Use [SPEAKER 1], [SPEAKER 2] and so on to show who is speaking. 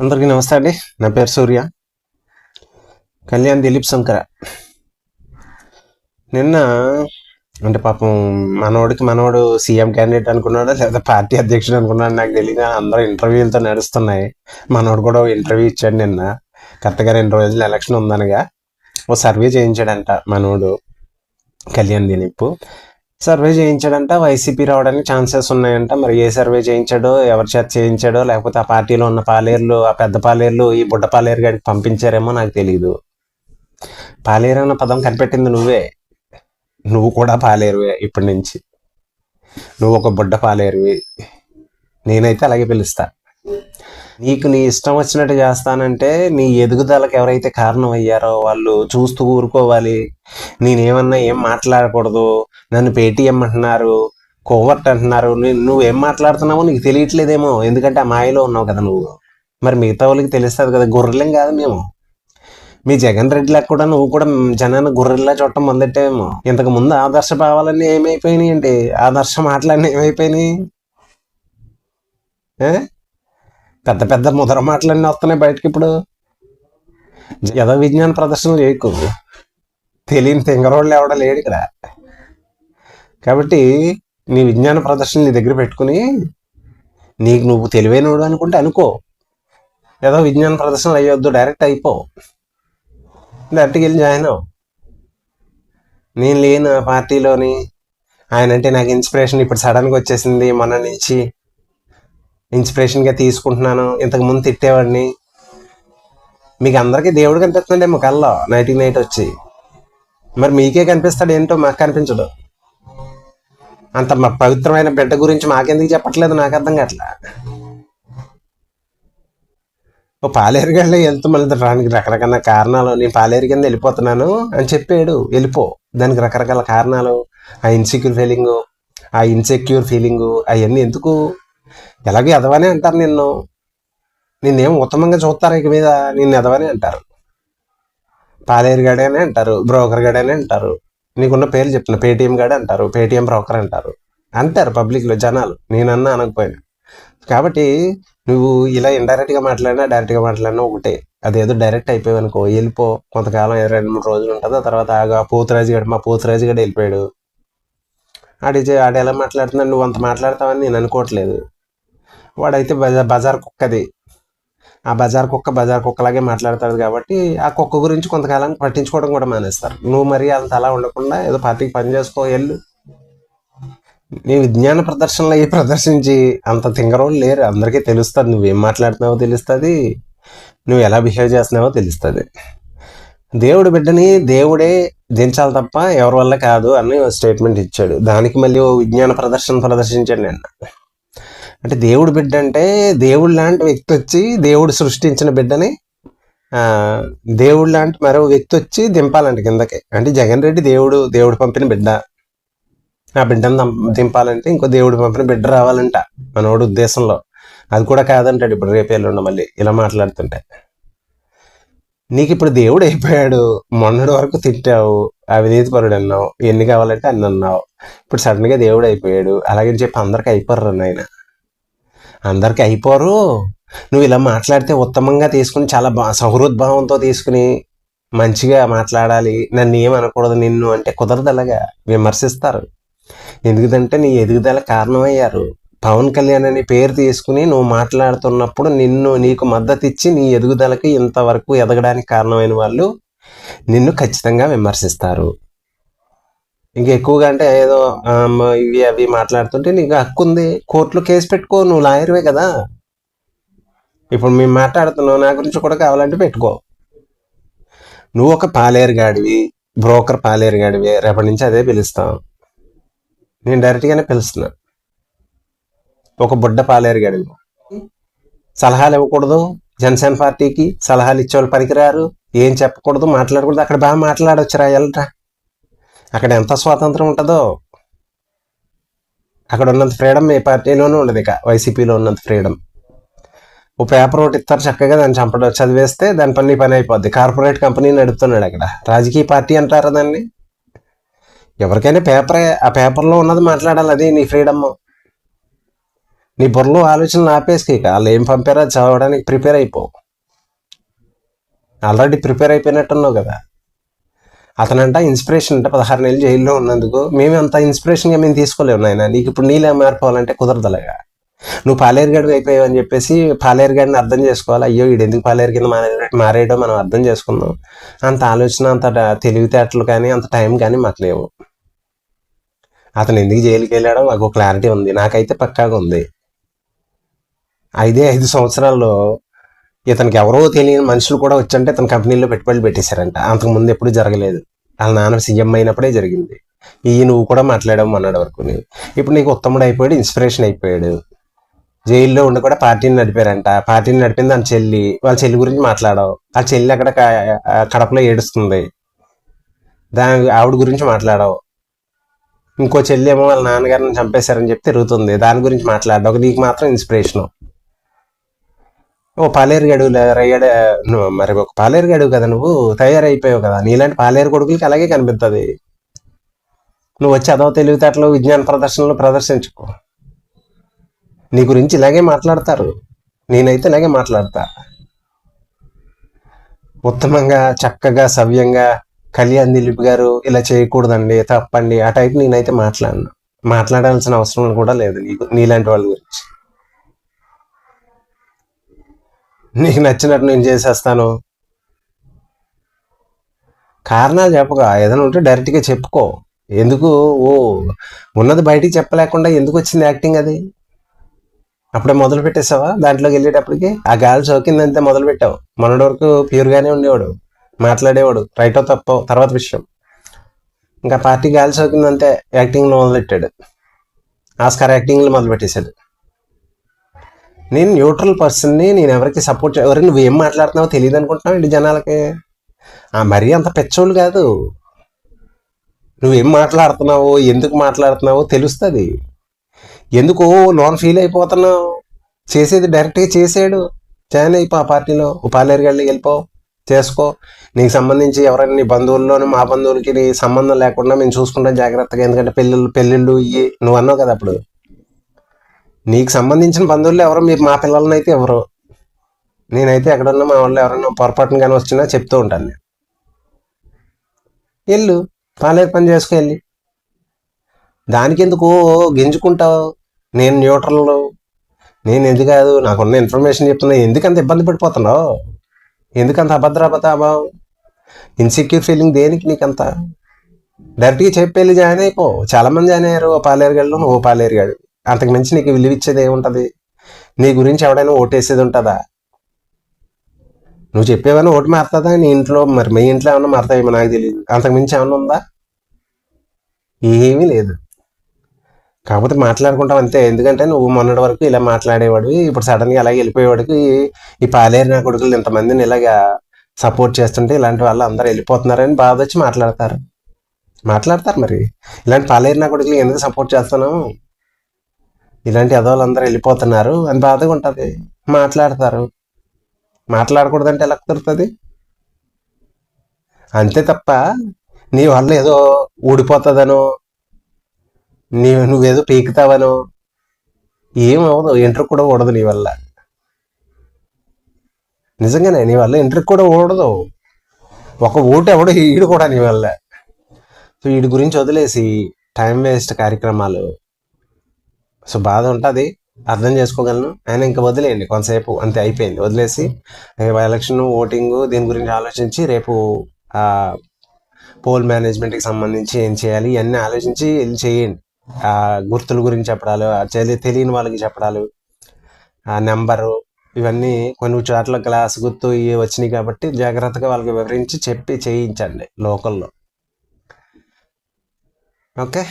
[SPEAKER 1] అందరికీ నమస్తే అండి. నా పేరు సూర్య. కళ్యాణ్ దిలీప్ శంకర. నిన్న అంటే పాపం మనవాడికి మనోడు సీఎం క్యాండిడేట్ అనుకున్నాడో లేదా పార్టీ అధ్యక్షుడు అనుకున్నాడు నాకు తెలియదు అందరూ ఇంటర్వ్యూలతో నడుస్తున్నాయి. మనోడు కూడా ఇంటర్వ్యూ ఇచ్చాడు నిన్న. కరెక్ట్గా రెండు రోజులు ఎలక్షన్ ఉందనగా. ఓ సర్వే చేయించాడంట మనోడు కళ్యాణ్ దిలీప్. సర్వే చేయించాడంట వైసీపీ రావడానికి ఛాన్సెస్ ఉన్నాయంట. మరి ఏ సర్వే చేయించాడో ఎవరి చేత చేయించాడో లేకపోతే ఆ పార్టీలో ఉన్న పాలేర్లు ఆ పెద్ద పాలేర్లు ఈ బుడ్డ పాలేరు గారికి పంపించారేమో నాకు తెలియదు పాలేరు అన్న పదం కనిపెట్టింది నువ్వే. నువ్వు కూడా పాలేరువే ఇప్పటి నుంచి. నువ్వు ఒక బుడ్డ పాలేరువి. నేనైతే అలాగే పిలుస్తా. నీకు నీ ఇష్టం వచ్చినట్టు చేస్తానంటే నీ ఎదుగుదలకు ఎవరైతే కారణం అయ్యారో వాళ్ళు చూస్తూ ఊరుకోవాలి. నేనేమన్నా ఏం మాట్లాడకూడదు. నన్ను పేటీఎం అంటున్నారు కోవర్ట్ అంటున్నారు. నువ్వు ఏం మాట్లాడుతున్నావో నీకు తెలియట్లేదేమో. ఎందుకంటే ఆ మాయలో ఉన్నావు కదా నువ్వు. మరి మిగతా వాళ్ళకి తెలుస్తుంది కదా గొర్రెలేం కాదు మేము. మీ జగన్ రెడ్డిలకు కూడా నువ్వు కూడా జనాన్ని గొర్రెల్లా చూడటం మొదలెట్టావేమో. ఇంతకు ముందు ఆదర్శ భావాలన్నీ ఏమైపోయినాయి అంటే ఆదర్శ మాటలన్నీ ఏమైపోయినాయి? ఏ? పెద్ద పెద్ద ముదర మాటలన్నీ వస్తున్నాయి బయటకి ఇప్పుడు. ఏదో విజ్ఞాన ప్రదర్శనలు చేయకు. తెలియని తింగరోళ్ళు ఎవడ లేడు ఇక్కడ. కాబట్టి నీ విజ్ఞాన ప్రదర్శన నీ దగ్గర పెట్టుకుని నీకు నువ్వు తెలివైనడు అనుకుంటే అనుకో. ఏదో విజ్ఞాన ప్రదర్శనలు అయ్యొద్దు డైరెక్ట్ అయిపో. డైరెక్ట్గా వెళ్ళి జాయిన్ అవ్వు. నేను లేను పార్టీలోని. ఆయన అంటే నాకు ఇన్స్పిరేషన్ ఇప్పుడు సడన్గా వచ్చేసింది మొన్న నుంచి. ఇన్స్పిరేషన్గా తీసుకుంటున్నాను. ఇంతకు ముందు తిట్టేవాడిని. మీకు అందరికీ దేవుడు కనిపిస్తుండేమో కల్లో నైట్కి నైట్ వచ్చి. మరి మీకే కనిపిస్తాడు ఏంటో మాకు కనిపించడు. అంత మా పవిత్రమైన బిడ్డ గురించి మాకెందుకు చెప్పట్లేదు? నాకు అర్థం కావట్లా. ఓ పాలేరు వెళ్తూ మళ్ళీ దానికి రకరకాల కారణాలు నేను పాలేరు కింద వెళ్ళిపోతున్నాను అని చెప్పాడు. వెళ్ళిపో. దానికి రకరకాల కారణాలు. ఆ ఇన్సెక్యూర్ ఫీలింగు ఆ ఇన్సెక్యూర్ ఫీలింగు అవన్నీ ఎందుకు ఎలాగో ఎదవనే అంటారు నిన్ను. నిన్నేం ఉత్తమంగా చూస్తారు ఇక మీద. నిన్ను ఎదవనే అంటారు. పాలేరు గడనే అంటారు బ్రోకర్ గడనే అంటారు. నీకున్న పేర్లు చెప్తున్నా. పేటిఎం గడ అంటారు పేటిఎం బ్రోకర్ అంటారు. అంటారు పబ్లిక్లో జనాలు. నేనన్నా అనకపోయినా. కాబట్టి నువ్వు ఇలా ఇండైరెక్ట్గా మాట్లాడినా డైరెక్ట్గా మాట్లాడినా ఒకటే. అదేదో డైరెక్ట్ అయిపోయావు అనుకో వెళ్ళిపో. కొంతకాలం రెండు మూడు రోజులు ఉంటుంది. ఆ తర్వాత ఆగా పోతురాజు గడు మా పోతురాజు గడు వెళ్ళిపోయాడు. ఆడి ఆడ ఆడు ఎలా మాట్లాడుతున్నాడు. నువ్వు అంత మాట్లాడతావని నేను అనుకోవట్లేదు. వాడైతే బజార్ బజార్ కుక్కది. ఆ బజార్ కుక్క బజార్ కుక్కలాగే మాట్లాడతాడు కాబట్టి ఆ కుక్క గురించి కొంతకాలం పట్టించుకోవడం కూడా మానేస్తారు. నువ్వు మరి అంత అలా ఉండకుండా ఏదో పార్టీకి పని చేసుకో వెళ్ళు. నీ విజ్ఞాన ప్రదర్శనలు అవి ప్రదర్శించి అంత తింగరోళ్ళు లేరు. అందరికీ తెలుస్తుంది. నువ్వేం మాట్లాడుతున్నావో తెలుస్తుంది. నువ్వు ఎలా బిహేవ్ చేస్తున్నావో తెలుస్తుంది. దేవుడి బిడ్డని దేవుడే దించాలి తప్ప ఎవరి వల్ల కాదు అని స్టేట్మెంట్ ఇచ్చాడు. దానికి మళ్ళీ ఓ విజ్ఞాన ప్రదర్శన ప్రదర్శించాడు నేను అంటే దేవుడు బిడ్డ అంటే దేవుడు లాంటి వ్యక్తి వచ్చి దేవుడు సృష్టించిన బిడ్డని దేవుడు లాంటి మరో వ్యక్తి వచ్చి దింపాలంట కిందకి. అంటే జగన్ రెడ్డి దేవుడు దేవుడు పంపిన బిడ్డ. ఆ బిడ్డను దింపాలంటే ఇంకో దేవుడు పంపిన బిడ్డ రావాలంట మనోడు ఉద్దేశంలో. అది కూడా కాదంటాడు ఇప్పుడు రేపు ఎల్లుండ మళ్ళీ ఇలా మాట్లాడుతుంటే. నీకు ఇప్పుడు దేవుడు అయిపోయాడు మొన్నటి వరకు తిట్టావు అవినీతి పరుడు అన్నావు ఎన్ని కావాలంటే అన్ని అన్నావు. ఇప్పుడు సడన్గా దేవుడు అయిపోయాడు అలాగే చెప్పి అందరికి అయిపోరు నాయన. అందరికీ అయిపోరు. నువ్వు ఇలా మాట్లాడితే ఉత్తమంగా తీసుకుని చాలా బా సహృద్భావంతో తీసుకుని మంచిగా మాట్లాడాలి. నన్ను ఏమనకూడదు నిన్ను అంటే కుదరదు అలాగా విమర్శిస్తారు. ఎందుకంటే నీ ఎదుగుదల కారణమయ్యారు. పవన్ కళ్యాణ్ అనే పేరు తీసుకుని నువ్వు మాట్లాడుతున్నప్పుడు నిన్ను నీకు మద్దతు ఇచ్చి నీ ఎదుగుదలకి ఇంతవరకు ఎదగడానికి కారణమైన వాళ్ళు నిన్ను ఖచ్చితంగా విమర్శిస్తారు. ఇంకా ఎక్కువగా అంటే ఏదో ఇవి అవి మాట్లాడుతుంటే నీకు హక్కు ఉంది. కోర్టులో కేసు పెట్టుకో నువ్వు లాయర్వే కదా. ఇప్పుడు మేము మాట్లాడుతున్నావు నా గురించి కూడా కావాలంటే పెట్టుకో. నువ్వు ఒక పాలేరు గాడివి బ్రోకర్ పాలేరు గాడివి రేపటి నుంచి అదే పిలుస్తాం. నేను డైరెక్ట్గానే పిలుస్తున్నా. ఒక బుడ్డ పాలేరు గడివి. సలహాలు ఇవ్వకూడదు. జనసేన పార్టీకి సలహాలు ఇచ్చేవాళ్ళు పనికిరారు. ఏం చెప్పకూడదు మాట్లాడకూడదు. అక్కడ బాగా మాట్లాడొచ్చురా వెళ్ళరా అక్కడ ఎంత స్వాతంత్రం ఉంటుందో. అక్కడ ఉన్నంత ఫ్రీడమ్ ఏ పార్టీలోనూ ఉండదు ఇక వైసీపీలో ఉన్నంత ఫ్రీడమ్. ఓ పేపర్ ఒకటి ఇస్తారు చక్కగా దాన్ని చంపడం చదివేస్తే దాని పని పని అయిపోద్ది. కార్పొరేట్ కంపెనీ నడుపుతున్నాడు అక్కడ. రాజకీయ పార్టీ అంటారా దాన్ని? ఎవరికైనా పేపరే ఆ పేపర్లో ఉన్నది మాట్లాడాలి అది నీ ఫ్రీడమ్. నీ బుర్రలో ఆలోచనలు ఆపేసి వాళ్ళు ఏం పంపారో చదవడానికి ప్రిపేర్ అయిపోవు ఆల్రెడీ ప్రిపేర్ అయిపోయినట్టున్నావు కదా. అతనంట ఇన్స్పిరేషన్ అంటే పదహారు నెలలు జైల్లో ఉన్నందుకు. మేము అంత ఇన్స్పిరేషన్గా మేము తీసుకోలేము నాయన. నీకు ఇప్పుడు నీళ్ళే మారిపోవాలంటే కుదరదలేగా. నువ్వు పాలేరుగాడు అయిపోయావు అని చెప్పేసి పాలేరుగాడిని అర్థం చేసుకోవాలి. అయ్యో వీడు ఎందుకు పాలేరు కింద మారే- మారేయడో మనం అర్థం చేసుకుందాం. అంత ఆలోచన అంత తెలివితేటలు కానీ అంత టైం కానీ మాకు లేవు. అతను ఎందుకు జైలుకి వెళ్ళాడో మాకు క్లారిటీ ఉంది. నాకైతే పక్కాగా ఉంది. ఐదే ఐదు సంవత్సరాల్లో ఇతనికి ఎవరో తెలియని మనుషులు కూడా వచ్చంటే తన కంపెనీలో పెట్టుబడులు పెట్టేశారంట. అంతకు ముందు ఎప్పుడు జరగలేదు. వాళ్ళ నాన్న సీఎం అయినప్పుడే జరిగింది. ఈ నువ్వు కూడా మాట్లాడము అన్నాడు వరకు ఇప్పుడు నీకు ఉత్తముడు అయిపోయాడు ఇన్స్పిరేషన్ అయిపోయాడు. జైల్లో ఉండి కూడా పార్టీని నడిపారంట. పార్టీని నడిపింది దాని చెల్లి. వాళ్ళ చెల్లి గురించి మాట్లాడావు. ఆ చెల్లి అక్కడ కడపలో ఏడుస్తుంది. దాని ఆవిడ గురించి మాట్లాడావు. ఇంకో చెల్లి ఏమో వాళ్ళ నాన్నగారిని చంపేశారని చెప్పి తిరుగుతుంది. దాని గురించి మాట్లాడావు. నీకు మాత్రం ఇన్స్పిరేషన్ ఓ పాలేరు గడువు రయ్యడ నువ్వు మరి ఒక పాలేరు గడువు కదా నువ్వు తయారైపోయావు కదా. నీలాంటి పాలేరు కొడుకులకి అలాగే కనిపిస్తుంది నువ్వు వచ్చి అదో తెలివితేటలు విజ్ఞాన ప్రదర్శనలు ప్రదర్శించుకో. నీ గురించి ఇలాగే మాట్లాడతారు. నేనైతే ఇలాగే మాట్లాడతా. ఉత్తమంగా చక్కగా సవ్యంగా కళ్యాణ్ దిలీప్ గారు ఇలా చేయకూడదండి తప్పండి ఆ టైప్ నేనైతే మాట్లాడను. మాట్లాడాల్సిన అవసరం కూడా లేదు నీకు నీలాంటి వాళ్ళ గురించి. నీకు నచ్చినట్టు నేను చేసేస్తాను. కారణాలు చెప్పగా ఏదైనా ఉంటే డైరెక్ట్గా చెప్పుకో. ఎందుకు? ఓ ఉన్నది బయటికి చెప్పలేకుండా ఎందుకు వచ్చింది యాక్టింగ్ అది? అప్పుడే మొదలు పెట్టేసావా? దాంట్లోకి వెళ్ళేటప్పటికి ఆ గాలి సోకిందంతే మొదలు పెట్టావు. మొన్నటి వరకు ప్యూర్గానే ఉండేవాడు. మాట్లాడేవాడు. రైటో తప్పో తర్వాత విషయం. ఇంకా పార్టీ గాలి సోకిందంతే యాక్టింగ్లో మొదలెట్టాడు ఆస్కార్ యాక్టింగ్లో మొదలు పెట్టేశాడు నేను న్యూట్రల్ పర్సన్ని నేను ఎవరికి సపోర్ట్ ఎవరికి నువ్వు ఏం మాట్లాడుతున్నావో తెలియదు అనుకుంటున్నావు ఇంటి జనాలకి? ఆ మరీ అంత పెచ్చోళ్ళు కాదు. నువ్వేం మాట్లాడుతున్నావో ఎందుకు మాట్లాడుతున్నావో తెలుస్తుంది. ఎందుకు లోన్ ఫీల్ అయిపోతున్నావు. చేసేది డైరెక్ట్గా చేసాడు. జాయిన్ అయిపో ఆ పార్టీలో. ఉపాలేరు గళ్ళకి వెళ్ళిపో. చేసుకో. నీకు సంబంధించి ఎవరైనా నీ బంధువుల్లోనూ మా బంధువులకి నీ సంబంధం లేకుండా మేము చూసుకుంటాం జాగ్రత్తగా. ఎందుకంటే పెళ్ళిళ్ళు పెళ్ళిళ్ళు ఇవి నువ్వు అన్నావు కదా అప్పుడు. నీకు సంబంధించిన బంధువులు ఎవరు మీరు మా పిల్లలని అయితే ఎవరు. నేనైతే ఎక్కడున్నా మా వాళ్ళు ఎవరైనా పొరపాటున కానీ వచ్చినా చెప్తూ ఉంటాను నేను. వెళ్ళు పాలేరు పని చేసుకో వెళ్ళి. దానికి ఎందుకు గింజుకుంటావు? నేను న్యూట్రల్ నేను ఎందుకు కాదు నాకున్న ఇన్ఫర్మేషన్ చెప్తున్నా. ఎందుకంత ఇబ్బంది పడిపోతున్నావు? ఎందుకంత అభద్రాపతాభావం ఇన్సెక్యూర్ ఫీలింగ్ దేనికి నీకంత? డైరెక్ట్గా చెప్పి వెళ్ళి జాయిన్ అయిపో. చాలామంది జాయిన్ అయ్యారు ఓ పాలేరుగాడు ఓ పాలేరుగాడు అంతకు మించి నీకు విలువ ఇచ్చేది ఏముంటుంది? నీ గురించి ఎవడైనా ఓటేసేది ఉంటుందా? నువ్వు చెప్పేవన్నా ఓటు మారుతుందా? నీ ఇంట్లో మరి మీ ఇంట్లో ఏమన్నా మారుతాయేమో నాకు తెలియదు అంతకు మించి ఏమన్నా ఉందా? ఏమీ లేదు. కాకపోతే మాట్లాడుకుంటాం అంతే. ఎందుకంటే నువ్వు మొన్నటి వరకు ఇలా మాట్లాడేవాడు ఇప్పుడు సడన్గా అలాగే వెళ్ళిపోయేవాడికి ఈ పాలేరు నా కొడుకులు ఇంతమందిని ఇలాగా సపోర్ట్ చేస్తుంటే ఇలాంటి వాళ్ళు అందరూ వెళ్ళిపోతున్నారని బాధ వచ్చి మాట్లాడతారు. మాట్లాడతారు మరి. ఇలాంటి పాలేరు నా కొడుకులు ఎందుకు సపోర్ట్ చేస్తున్నావు? ఇలాంటి ఎదవాళ్ళు అందరూ వెళ్ళిపోతున్నారు అని బాధగా ఉంటుంది. మాట్లాడతారు. మాట్లాడకూడదంటే ఎలా కుదురుతుంది? అంతే తప్ప నీ వల్ల ఏదో ఊడిపోతుందనో నీ నువ్వేదో పీకుతావనో ఏమవదు ఇంటర్ కూడా ఊడదు నీ వల్ల. నిజంగానే నీ వల్ల ఇంటర్ కూడా ఊడదు. ఒక ఓటు ఎవడు ఈడు కూడా నీ వల్ల. సో వీడి గురించి వదిలేసి టైం వేస్ట్ కార్యక్రమాలు సో బాధ ఉంటుంది. అర్థం చేసుకోగలను. ఆయన ఇంకా వదిలేయండి. కొంతసేపు అంతే అయిపోయింది. వదిలేసి ఎలక్షన్ ఓటింగ్ దీని గురించి ఆలోచించి రేపు పోల్ మేనేజ్మెంట్కి సంబంధించి ఏం చేయాలి ఇవన్నీ ఆలోచించి వెళ్ళి చేయండి. ఆ గుర్తుల గురించి చెప్పడాలు తెలియని వాళ్ళకి చెప్పడాలు ఆ నెంబరు ఇవన్నీ కొన్ని చోట్ల గ్లాస్ గుర్తు ఇవి వచ్చినాయి కాబట్టి జాగ్రత్తగా వాళ్ళకి వివరించి చెప్పి చేయించండి లోకల్లో. ఓకే?